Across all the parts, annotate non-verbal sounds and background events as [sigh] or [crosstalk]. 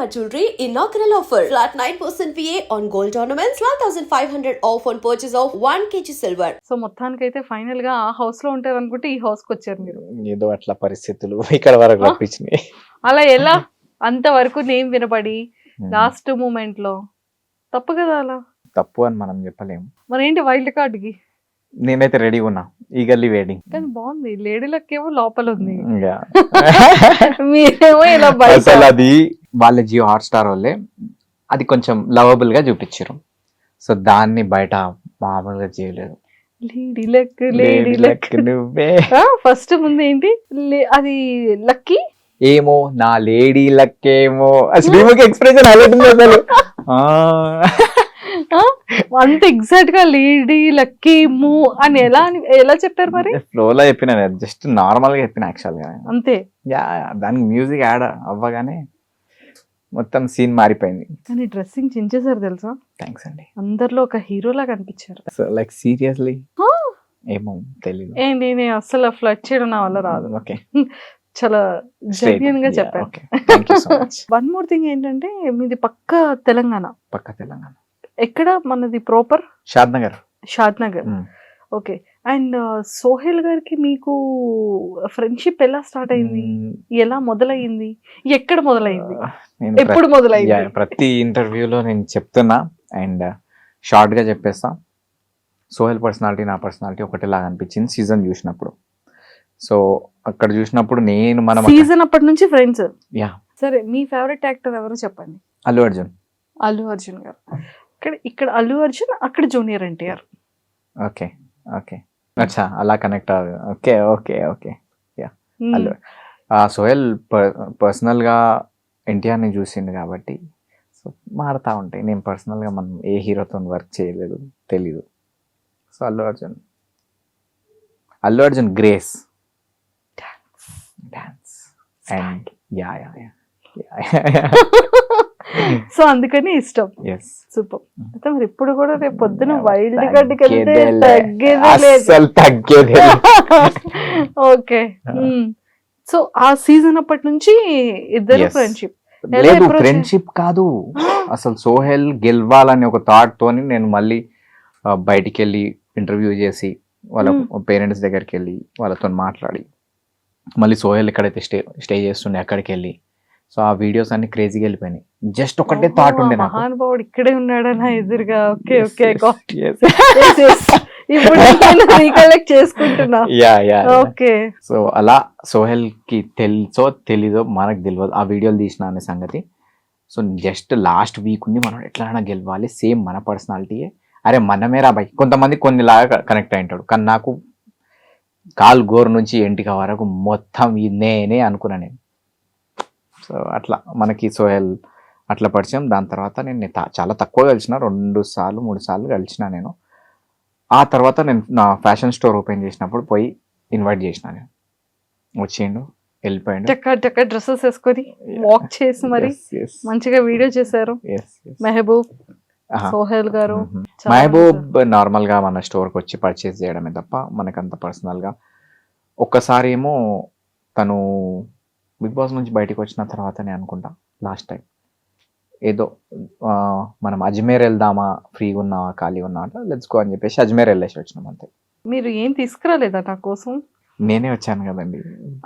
Shalimar Jewelry inaugural offer. Flat 9% VA on gold ornaments, 12,500 off on purchase of 1 kg silver. So మొత్తానికైతే ఫైనల్గా ఆ హౌస్లో ఉంటారు అనుకుంటే ఈ హౌస్కి వచ్చారు మీరు. ఏదో అట్లా పరిస్థితులు ఇక్కడ వరకు? రప్పించినాయి అలా ఎలా? అంతవరకు నేమ్ వినపడి. లాస్ట్ మూమెంట్లో. తప్పు కదా అలా? తప్పు అని మనం చెప్పలేము. మరేంటి వైల్డ్ కార్డ్కి? నేనైతే రెడీ ఉన్నా. ఈగల్లీ వెయిటింగ్ కానీ బాగుంది. లేడీలకేమో లోపల ఉంది. ఇంకా [laughs] మీరేమో ఇలా బయట అసలు అది వాళ్ళ జియో హాట్ స్టార్ వాళ్ళే అది కొంచెం లవబుల్గా చూపించారు సో దాన్ని బయట మామూలుగా చేయలేదు. లేడీ లక్ లేడీ లక్ నువ్వే. [laughs] ఫస్ట్ ముందు ఏంటి? అది లక్కీ ఏమో నా లేడీ లక్ ఏమో. అసలు ఎక్స్ప్రెషన్ అలాంటి అసలు. [laughs] అంత ఎగ్జాక్ట్గా లేడీ లక్కీ మూ అని ఎలా ఎలా చెప్పారు మరి? ఫ్లో లో చెప్పిన జస్ట్ నార్మల్గా చెప్పిన యాక్చువల్గా. అంతే. యా దానికి మ్యూజిక్ యాడ్ అవ్వగానే మొత్తం సీన్ మారిపోయింది. కానీ డ్రెస్సింగ్ చించేశారు తెలుసా? థ్యాంక్స్ అండి. అందరిలో ఒక హీరోలా కనిపించారు సో లైక్ సీరియస్లీ ఏమో తెలీదు. ఏంటి నేను అసలు ఫ్లడ్ చేయడం నా వల్ల రాదు. ఓకే [laughs] చాలా జెన్యున్గా చెప్పాను వన్ మోర్ థింగ్ ఏంటంటే మీది పక్క తెలంగాణ. పక్క తెలంగాణ. ఎక్కడ మనది proper Shad Nagar Shad Nagar Mm. Okay. And Sohel గారికి మీకు ఫ్రెండ్షిప్ ఎలా స్టార్ట్ అయింది? ఎలా మొదలైంది ఎక్కడ మొదలైంది ఎప్పుడు మొదలైంది ప్రతి ఇంటర్వ్యూలో నేను చెప్తున్నా అండ్ షార్ట్గా చెప్పేస్తా. సోహెల్ పర్సనాలిటీ నా పర్సనాలిటీ ఒకటిలాగా అనిపించింది సీజన్ చూసినప్పుడు. సో అక్కడ చూసినప్పుడు నేను మనం సీజన్ అప్పటి నుంచి ఫ్రెండ్స్. Yeah. సరే మీ ఫేవరెట్ యాక్టర్ ఎవరు చెప్పండి? అల్లు అర్జున్. అల్లు అర్జున్ గారు. ఇక్కడ ఇక్కడ అల్లు అర్జున్ అక్కడ జూనియర్ ఎన్టీఆర్. ఓకే. ఓకే అచ్చా అలా కనెక్ట్ అవ్వదు ఓకే ఓకే ఓకే అల్లు ఆ సోహెల్ పర్సనల్గా ఎన్టీఆర్ని చూసిండు కాబట్టి సో మారుతూ ఉంటాయి. నేను పర్సనల్గా మనం ఏ హీరోతో వర్క్ చేయలేదు తెలీదు. So Allu Arjun Allu Arjun grace dance and yeah yeah yeah [laughs] so అందుకని ఇష్టం. సూపర్. అయితే మరి ఇప్పుడు కూడా రేపు పొద్దున వైల్డ్ గడ్డికి వెళ్తే తగ్గేదే ఓకే. సో ఆ సీజన్ అప్పటి నుంచి ఇద్దరు. ఫ్రెండ్షిప్ లేదు ఫ్రెండ్షిప్ కాదు. [gasps] అసలు సోహెల్ గెలవాలని ఒక థాట్ తోని నేను మళ్ళీ బయటికి వెళ్ళి ఇంటర్వ్యూ చేసి వాళ్ళ Hmm. పేరెంట్స్ దగ్గరికి వెళ్ళి వాళ్ళతో మాట్లాడి మళ్ళీ సోహెల్ ఎక్కడైతే స్టే స్టే చేస్తుండే అక్కడికి వెళ్ళి సో ఆ వీడియోస్ అన్ని క్రేజీగా వెళ్ళిపోయినాయి. జస్ట్ ఒకటే థాట్ ఉండే మహానుభావుడు ఇక్కడే ఉన్నాడా నా ఎదురుగా ఓకే ఓకే. ఇప్పుడు రీకలెక్ట్ చేసుకుంటున్నా. యా యా ఓకే సో అలా సోహెల్కి తెలుసో తెలీదో మనకు తెలియదు ఆ వీడియోలు తీసిన అనే సంగతి. సో జస్ట్ లాస్ట్ వీక్ ఉంది మనం ఎట్లైనా గెలవాలి సేమ్ మన పర్సనాలిటీయే అరే మనమే రా కొంతమంది కొన్ని లాగా కనెక్ట్ అయి ఉంటాడు. కానీ నాకు కాల్ గోరు నుంచి ఎంటిక వరకు మొత్తం నేనే అనుకున్నా నేను. అట్లా మనకి సోహెల్ అట్లా పరిచయం. దాని తర్వాత నేను చాలా తక్కువ కలిసిన రెండు సార్లు మూడు సార్లు కలిసిన నేను. ఆ తర్వాత నేను నా ఫ్యాషన్ స్టోర్ ఓపెన్ చేసినప్పుడు పోయి ఇన్వైట్ చేసిన నేను. వచ్చిండు వెళ్ళిపోయిండు. చక్క చక్క డ్రెస్సెస్ వేసుకొని వాక్ చేసి మరి మంచిగా వీడియో చేశారు. మెహబూబ్. సోహెల్ గారు మహబూబ్ నార్మల్గా మన స్టోర్కి వచ్చి పర్చేస్ చేయడమే తప్ప మనకంత పర్సనల్గా. ఒక్కసారి ఏమో తను బిగ్ బాస్ నుంచి బయటకు వచ్చిన తర్వాతనే అనుకుంటా లాస్ట్ టైం ఏదో మనం అజ్మేర్ వెళ్దామా ఫ్రీగా ఉన్నావా ఖాళీ ఉన్నావా లెట్స్ గో అని చెప్పేసి అజ్మేర్ వెళ్ళేసి వచ్చినాం అంతే. మీరు ఏం తీసుకురాలేదా నా కోసం? నేనే వచ్చాను కదండి.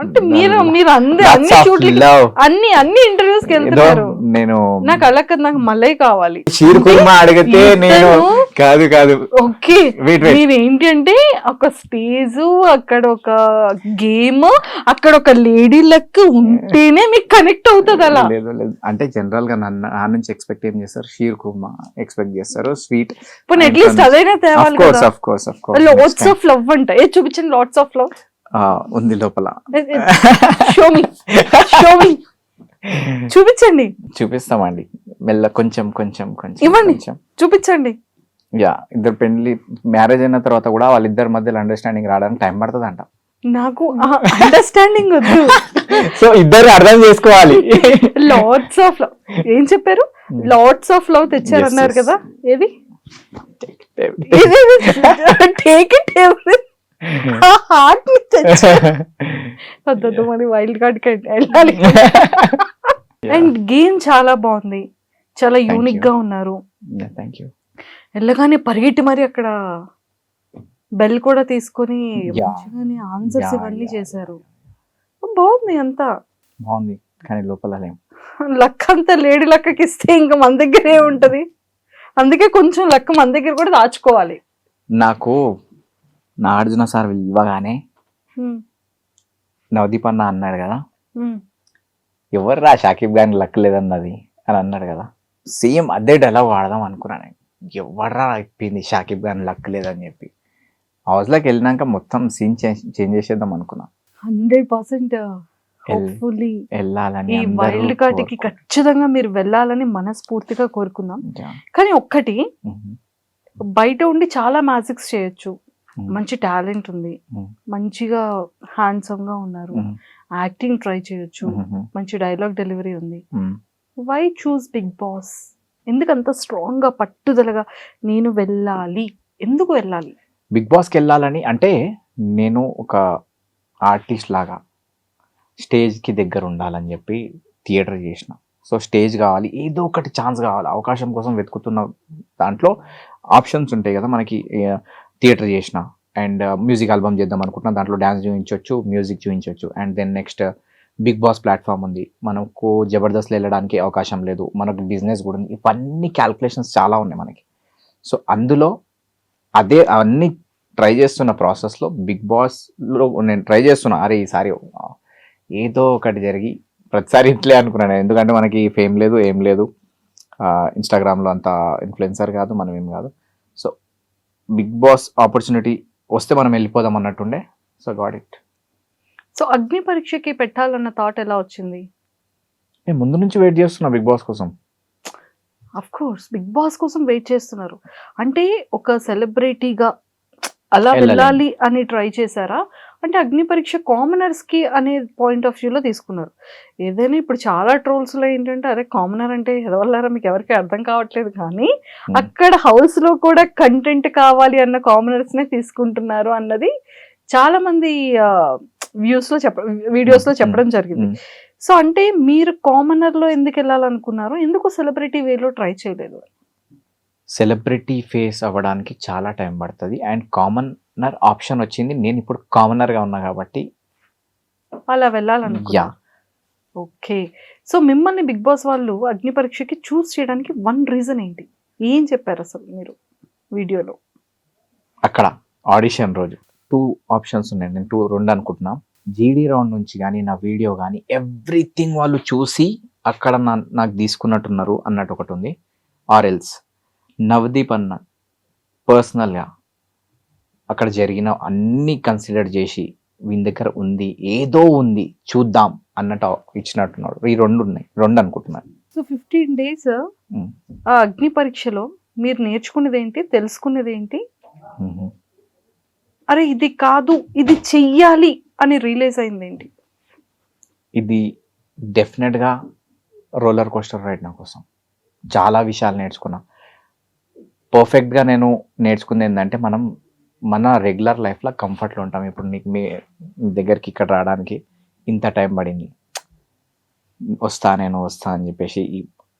అంటే మీరు మీరు అందే Lots అన్ని. అన్ని అన్ని ఇంటర్వ్యూస్కి వెళ్తున్నారు. నేను నాకు అలా కదా నాకు మళ్ళీ కావాలి. షీర్ కుర్మా అడిగితే నేను కాదు కాదు. ఓకే. మీరు ఏంటంటే ఒక స్టేజ్ అక్కడ ఒక గేమ్ అక్కడ ఒక లేడీ లక్ ఉంటేనే మీకు కనెక్ట్ అవుతుంది అలా. లేదు లేదు. అంటే జనరల్గా నన్ను నా నుంచి ఎక్స్పెక్ట్ ఏం చేస్తారు? షీర్ కుర్మా ఎక్స్పెక్ట్ చేస్తారు. స్వీట్ ఇప్పుడు అట్లీస్ట్ అదైనా ఆఫ్ తేవాలి కోర్స్ కదా. Of course of lots of love అంట. ఏ చూపించండి లాట్స్ ఆఫ్ లవ్ ఉంది లోపల. చూపించండి. చూపిస్తామండి. మెల్ల కొంచెం కొంచెం కొంచెం ఇవ్వండి. చూపించండి. యా ఇద్దరు పెళ్ళి మ్యారేజ్ అయిన తర్వాత కూడా వాళ్ళిద్దరి మధ్యలో అండర్స్టాండింగ్ రావడానికి టైం పడుతుంది అంట నాకు అండర్స్టాండింగ్ వద్దు. సో ఇద్దరు అర్థం చేసుకోవాలి. లాట్స్ ఆఫ్ లవ్ ఏం చెప్పారు? లాట్స్ ఆఫ్ లవ్ తెచ్చారన్నారు Yes, yes. కదా. ఏది? టేక్ ఇట్ హార్ట్ వద్దొద్దు మరి వైల్డ్ కార్డ్కి వెళ్ళాలి. [laughs] అండ్ గేమ్ చాలా బాగుంది. చాలా యూనిక్. గా ఉన్నారు. వెళ్ళగానే పరిగెట్టి మరి అక్కడ బెల్ కూడా తీసుకొని. మంచిగానే ఆన్సర్స్ ఇవన్నీ చేశారు. బాగుంది అంతా. బాగుంది కానీ లోపల [laughs] లక్ అంతా లేడీ లక్కకి ఇస్తే ఇంకా మన దగ్గరే ఉంటది. అందుకే కొంచెం లక్ మన దగ్గర కూడా దాచుకోవాలి. నాకు నాగార్జున సార్ ఇవ్వగానే నవదీప్ అన్న అన్నాడు కదా హ్మ్. ఎవర్రా షాకిబ్ గాని లక్ లేదన్నది అని అన్నాడు కదా సేమ్ అదే డైలాగ్ వాడదాం అనుకున్నాను ఎవర్రా అయిపోయింది షాకిబ్ గాని లక్ లేదని చెప్పి హౌస్లోకి వెళ్ళినాక మొత్తం సీన్ చేంజ్ చేసేద్దాం అనుకున్నా హండ్రెడ్ పర్సెంట్ వెళ్ళాలని ఈ వైల్డ్ కార్డ్కి కోరుకో- ఖచ్చితంగా మీరు వెళ్ళాలని మనస్ఫూర్తిగా కోరుకుందాం. కానీ ఒక్కటి. బయట ఉండి చాలా మ్యాజిక్స్ చేయొచ్చు. మంచి టాలెంట్ ఉంది. మంచిగా హ్యాండ్సమ్గా ఉన్నారు. యాక్టింగ్ ట్రై చేయొచ్చు. మంచి డైలాగ్ డెలివరీ ఉంది. వై చూస్ బిగ్ బాస్ ఎందుకు అంత స్ట్రాంగ్గా పట్టుదలగా నేను వెళ్ళాలి? ఎందుకు వెళ్ళాలి? బిగ్ బాస్కి వెళ్ళాలని అంటే నేను ఒక ఆర్టిస్ట్ లాగా స్టేజ్కి దగ్గర ఉండాలని చెప్పి థియేటర్ చేసిన. సో స్టేజ్ కావాలి. ఏదో ఒకటి ఛాన్స్ కావాలి. అవకాశం కోసం వెతుకుతున్న దాంట్లో ఆప్షన్స్ ఉంటాయి కదా మనకి. థియేటర్ చేసిన అండ్ uh, మ్యూజిక్ ఆల్బమ్ చేద్దాం అనుకుంటున్నా. దాంట్లో డ్యాన్స్ చూపించవచ్చు మ్యూజిక్ చూపించవచ్చు and then next uh, Bigg Boss platform ఉంది. మనకు జబర్దస్త్లో వెళ్ళడానికి అవకాశం లేదు. మనకు బిజినెస్ కూడా ఉంది. ఇవన్నీ క్యాల్కులేషన్స్ చాలా ఉన్నాయి మనకి. సో అందులో అదే అవన్నీ ట్రై చేస్తున్న ప్రాసెస్లో బిగ్ బాస్లో నేను ట్రై చేస్తున్నా. అరే ఈసారి uh, ఏదో ఒకటి జరిగి ప్రతిసారి ఇట్లే అనుకున్నాను ఎందుకంటే మనకి ఫేమ్ లేదు ఏం లేదు. ఇన్స్టాగ్రామ్లో అంత ఇన్ఫ్లుయెన్సర్ కాదు మనం ఏం కాదు. సో బిగ్ బాస్ ఆపర్చునిటీ వస్తే మనం వెళ్ళిపోదాం అన్నట్టుండే. So got it. సో అగ్ని పరీక్షకి పెట్టాలన్న థాట్ ఎలా వచ్చింది? నేను ముందు నుంచి వెయిట్ చేస్తున్నా బిగ్ బాస్ కోసం. అఫ్ కోర్స్ బిగ్ బాస్ కోసం వెయిట్ చేస్తున్నారు. అంటే ఒక సెలబ్రిటీగా అలా వెళ్ళాలి. అని ట్రై చేశారా? అంటే అగ్ని పరీక్ష కామనర్స్కి అనే పాయింట్ ఆఫ్ వ్యూలో తీసుకున్నారు ఏదైనా ఇప్పుడు చాలా ట్రోల్స్లో ఏంటంటే అరే కామనర్ అంటే ఎదవల్లారా మీకు ఎవరికి అర్థం కావట్లేదు కానీ Hmm. అక్కడ హౌస్లో కూడా కంటెంట్ కావాలి అన్న కామనర్స్ నే తీసుకుంటున్నారు అన్నది చాలా మంది వ్యూస్లో చెప్ప వీడియోస్లో Hmm. చెప్పడం జరిగింది Hmm. సో అంటే మీరు కామనర్లో ఎందుకు వెళ్ళాలనుకున్నారు ఎందుకు సెలబ్రిటీ వేలో ట్రై చేయలేదు సెలబ్రిటీ ఫేస్ అవ్వడానికి చాలా టైం పడుతుంది. అండ్ కామనర్ ఆప్షన్ వచ్చింది. నేను ఇప్పుడు కామనర్గా ఉన్నా కాబట్టి అలా యా. వెళ్ళాలనుకున్నారు ఓకే. సో మిమ్మల్ని బిగ్ బాస్ వాళ్ళు అగ్ని పరీక్షకి చూస్ చేయడానికి వన్ రీజన్ ఏంటి? ఏం చెప్పారు అసలు మీరు వీడియోలో? అక్కడ ఆడిషన్ రోజు టూ ఆప్షన్స్ ఉన్నాయి. నేను టూ రెండు అనుకుంటున్నా. జీడీ రౌండ్ నుంచి కానీ నా వీడియో కానీ ఎవ్రీథింగ్ వాళ్ళు చూసి అక్కడ నా నాకు తీసుకున్నట్టున్నారు అన్నట్టు ఒకటి ఉంది. Or else. నవదీప్ అన్న పర్సనల్గా అక్కడ జరిగిన అన్ని కన్సిడర్ చేసి వీని దగ్గర ఉంది ఏదో ఉంది చూద్దాం అన్నట్టు ఇచ్చినట్టున్నాడు. ఈ రెండు ఉన్నాయి రెండు అనుకుంటున్నాను. So fifteen days. ఆ అగ్ని పరీక్షలో మీరు నేర్చుకున్నది ఏంటి తెలుసుకున్నది ఏంటి. అరే ఇది కాదు ఇది చెయ్యాలి అని రియలైజ్ అయింది ఏంటి? ఇది డెఫినెట్గా రోలర్ కోస్టర్ రైడ్ నా కోసం. చాలా విషయాలు నేర్చుకున్నా. పర్ఫెక్ట్గా నేను నేర్చుకుంది ఏంటంటే మనం మన రెగ్యులర్ లైఫ్లో కంఫర్ట్లో ఉంటాం. ఇప్పుడు నీకు మీ మీ దగ్గరికి ఇక్కడ రావడానికి ఇంత టైం పడింది. వస్తా నేను వస్తా అని చెప్పేసి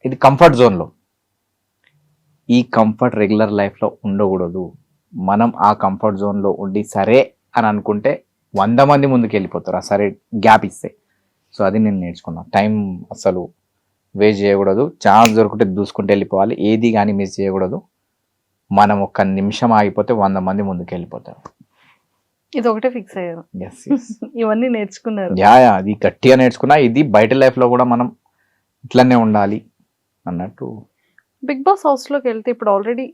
ఇది కంఫర్ట్ జోన్లో ఈ కంఫర్ట్ రెగ్యులర్ లైఫ్లో ఉండకూడదు. మనం ఆ కంఫర్ట్ జోన్లో ఉండి సరే అని అనుకుంటే వంద మంది ముందుకు వెళ్ళిపోతారు. ఆ సరే గ్యాప్ ఇస్తే. సో అది నేను నేర్చుకున్నా. టైం అసలు వేస్ట్ చేయకూడదు. ఛాన్స్ దొరికితే దూసుకుంటూ వెళ్ళిపోవాలి. ఏది కానీ మిస్ చేయకూడదు. మనం ఒక్క నిమిషం ఆగిపోతే వంద మంది ముందుకు వెళ్ళిపోతారు ఇది ఒకటే ఫిక్స్ అయ్యారు [laughs] ఇవన్నీ నేర్చుకున్నారు. యా యా అది గట్టిగా నేర్చుకున్నా ఇది బయట లైఫ్లో కూడా మనం ఇట్లనే ఉండాలి అన్నట్టు. బిగ్ బాస్ హౌస్లోకి వెళ్తే ఇప్పుడు ఆల్రెడీ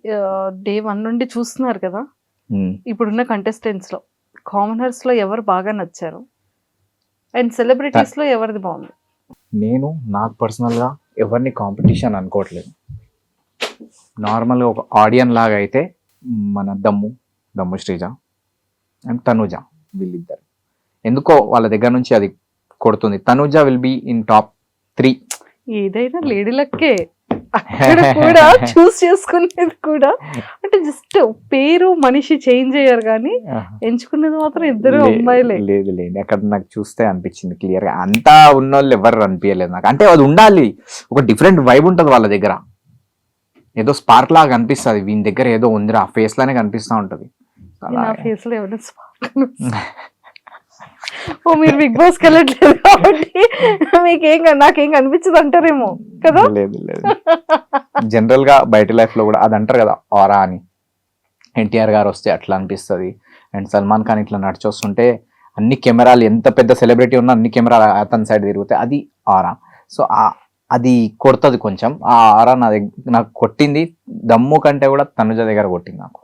డే వన్ నుండి చూస్తున్నారు కదా? ఉమ్, ఇప్పుడున్న కంటెస్టెంట్స్లో. కామనర్స్లో ఎవరు బాగా నచ్చారు? అండ్ సెలబ్రిటీస్లో ఎవరిది బాగుంది? నేను నాకు పర్సనల్గా ఎవరిని కాంపిటీషన్ అనుకోవట్లేదు. నార్మల్గా ఒక ఆడియన్ లాగా అయితే మన దమ్ము దమ్ము శ్రీజ అండ్ తనుజ వీళ్ళిద్దరు. ఎందుకో వాళ్ళ దగ్గర నుంచి అది కొడుతుంది. Tanuja will be in top three ఏదైనా లేడీ లక్కే. అక్కడ [laughs] కూడా చూస్ చేసుకునేది కూడా. అంటే జస్ట్ పేరు మనిషి చేంజ్ అయ్యారు కానీ ఎంచుకునేది మాత్రం ఇద్దరు అమ్మాయిలే. లేదు లేదు. అక్కడ నాకు చూస్తే అనిపించింది క్లియర్గా. అంతా ఉన్నోళ్ళు ఎవరు అనిపించలేదు నాకు. అంటే అది ఉండాలి. ఒక డిఫరెంట్ వైబ్ ఉంటది వాళ్ళ దగ్గర. ఏదో స్పార్క్ లాగా కనిపిస్తుంది. వీని దగ్గర ఏదో ఉందిరా ఫేస్ లానే కనిపిస్తా ఉంటది. ఫేస్లో. ఓ మీరు బిగ్ బాస్ వెళ్ళట్లేదు కాబట్టి మీకేం నాకేం కనిపించదు అంటారేమో కదా? లేదు లేదు జనరల్గా బయట లైఫ్లో కూడా అది అంటారు కదా ఆరా అని. ఎన్టీఆర్ గారు వస్తే అట్లా అనిపిస్తుంది. అండ్ సల్మాన్ ఖాన్ ఇట్లా నడిచొస్తుంటే అన్ని కెమెరాలు ఎంత పెద్ద సెలబ్రిటీ ఉన్నా అన్ని కెమెరాలు అతని సైడ్ తిరుగుతాయి అది ఆరా. సో అది కొడుతుంది కొంచెం. ఆ ఆరా నా దగ్గర నాకు కొట్టింది. దమ్ము కంటే కూడా తనుజ దగ్గర కొట్టింది నాకు.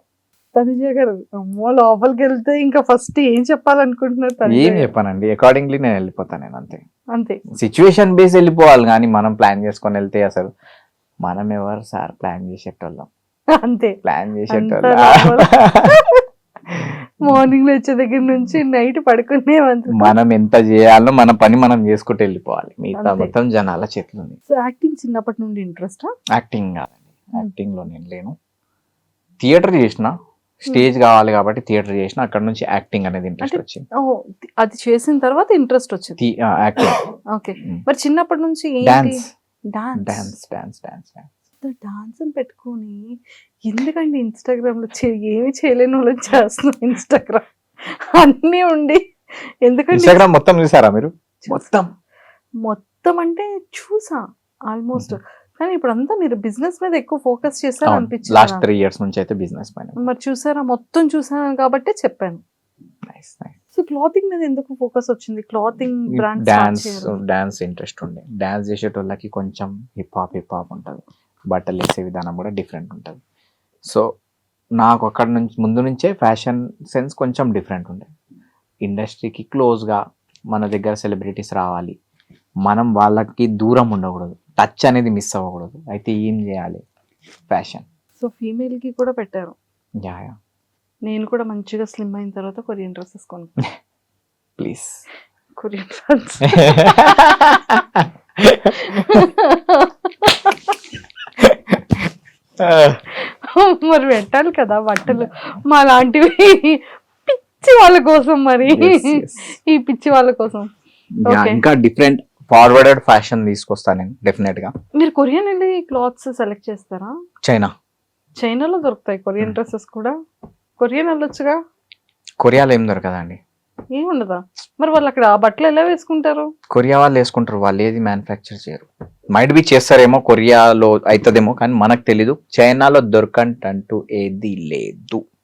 తనుజ గారు అమ్మో లోపలికి వెళ్తే ఇంకా ఫస్ట్ ఏం చెప్పాలనుకుంటున్నారు ఏం? చెప్పానండి. అకార్డింగ్లీ నేను వెళ్ళిపోతాను నేను అంతే. అంతే. సిచ్యువేషన్ బేస్ వెళ్ళిపోవాలి కానీ మనం ప్లాన్ చేసుకొని వెళ్తే అసలు మనం ఎవరు సార్? ప్లాన్ చేసేటోళ్ళం. అంతే. ప్లాన్ చేసేటోళ్ళం. [laughs] మార్నింగ్ వచ్చే దగ్గర నుంచి నైట్ పడుకునే మనం ఎంత చేయాలో మన పని మనం చేసుకుంటూ వెళ్ళిపోవాలి. మిగతా. మొత్తం జనాల చేతులు యాక్టింగ్ చిన్నప్పటి నుండి ఇంట్రెస్ట్ యాక్టింగ్ కాదండి. యాక్టింగ్లో నేను లేను. థియేటర్ చేసిన స్టేజ్ కావాలి కాబట్టి థియేటర్ చేసిన అక్కడ నుంచి యాక్టింగ్ అనేది ఇంట్రెస్ట్ వచ్చింది. అది చేసిన తర్వాత ఇంట్రెస్ట్ వచ్చింది. యాక్టింగ్. ఓకే. Mm. మరి చిన్నప్పటి నుంచి ఏంటి? Dance dance dance dance dance dance పెట్టుకొని ఎందుకండి ఇన్స్టాగ్రామ్లో చే- ఏమి చేయలేని వాళ్ళని చేస్తున్నాం ఇన్స్టాగ్రామ్? అన్నీ ఉండి. ఎందుకండి? ఇన్స్టాగ్రామ్ మొత్తం చూసారా మీరు? చూసా. మొత్తం. మొత్తం అంటే చూసా ఆల్మోస్ట్. కానీ ఇప్పుడు అంతా మీరు బిజినెస్ మీద ఎక్కువ ఫోకస్ చేశారు లాస్ట్ అనిపించింది? త్రీ ఇయర్స్ నుంచి అయితే బిజినెస్ పైన. మరి చూసారా? మొత్తం చూసాను కాబట్టి చెప్పాను. Nice nice. సో క్లాతింగ్ మీద ఎందుకు ఫోకస్ వచ్చింది? Clothing brand dance dance interest ఉండే. డాన్స్ చేసేటోళ్ళకి కొంచెం హిప్ హాప్ హిప్ హాప్ ఉంటుంది. బట్టలు వేసే విధానం కూడా డిఫరెంట్ ఉంటుంది. సో నాకు అక్కడ నుంచి ముందు నుంచే ఫ్యాషన్ సెన్స్ కొంచెం డిఫరెంట్ ఉండే. ఇండస్ట్రీకి క్లోజ్గా మన దగ్గర సెలబ్రిటీస్ రావాలి. మనం వాళ్ళకి దూరం ఉండకూడదు. టచ్ అనేది మిస్ అవ్వకూడదు. అయితే ఏం చేయాలి? ఫ్యాషన్ సో ఫీమేల్కి కూడా పెట్టారు. Yeah yeah. నేను కూడా మంచిగా స్లిమ్ అయిన తర్వాత కొరియన్ డ్రెస్సెస్ కొనుక్కున్నాను ప్లీజ్ [laughs] కొరియన్ డ్రెస్ [laughs] మరి పెట్టాలి కదా బట్టలు. మా లాంటివి పిచ్చి వాళ్ళ కోసం మరి. ఈ పిచ్చి వాళ్ళ కోసం. ఇంకా డిఫరెంట్ ఫార్వర్డెడ్ ఫ్యాషన్ తీసుకొస్తాను నేను డెఫినెట్గా. మీరు కొరియన్ వెళ్ళి క్లాత్స్ సెలెక్ట్ చేస్తారా? చైనా. చైనాలో దొరుకుతాయి కొరియన్. డ్రెస్సెస్ కూడా. కొరియన్ వెళ్ళొచ్చుగా? కొరియాలో ఏం దొరకదండి. ఏముండదా? మరి వాళ్ళు అక్కడ ఆ బట్టలు ఎలా వేసుకుంటారు? కొరియా వాళ్ళు వేసుకుంటారు వాళ్ళు ఏది మ్యానుఫ్యాక్చర్ చేయరు. మైట్ బి చేస్తారేమో కొరియాలో అవుతుందేమో కానీ మనకు తెలీదు. చైనాలో దొరకంటంటూ ఏది లేదు.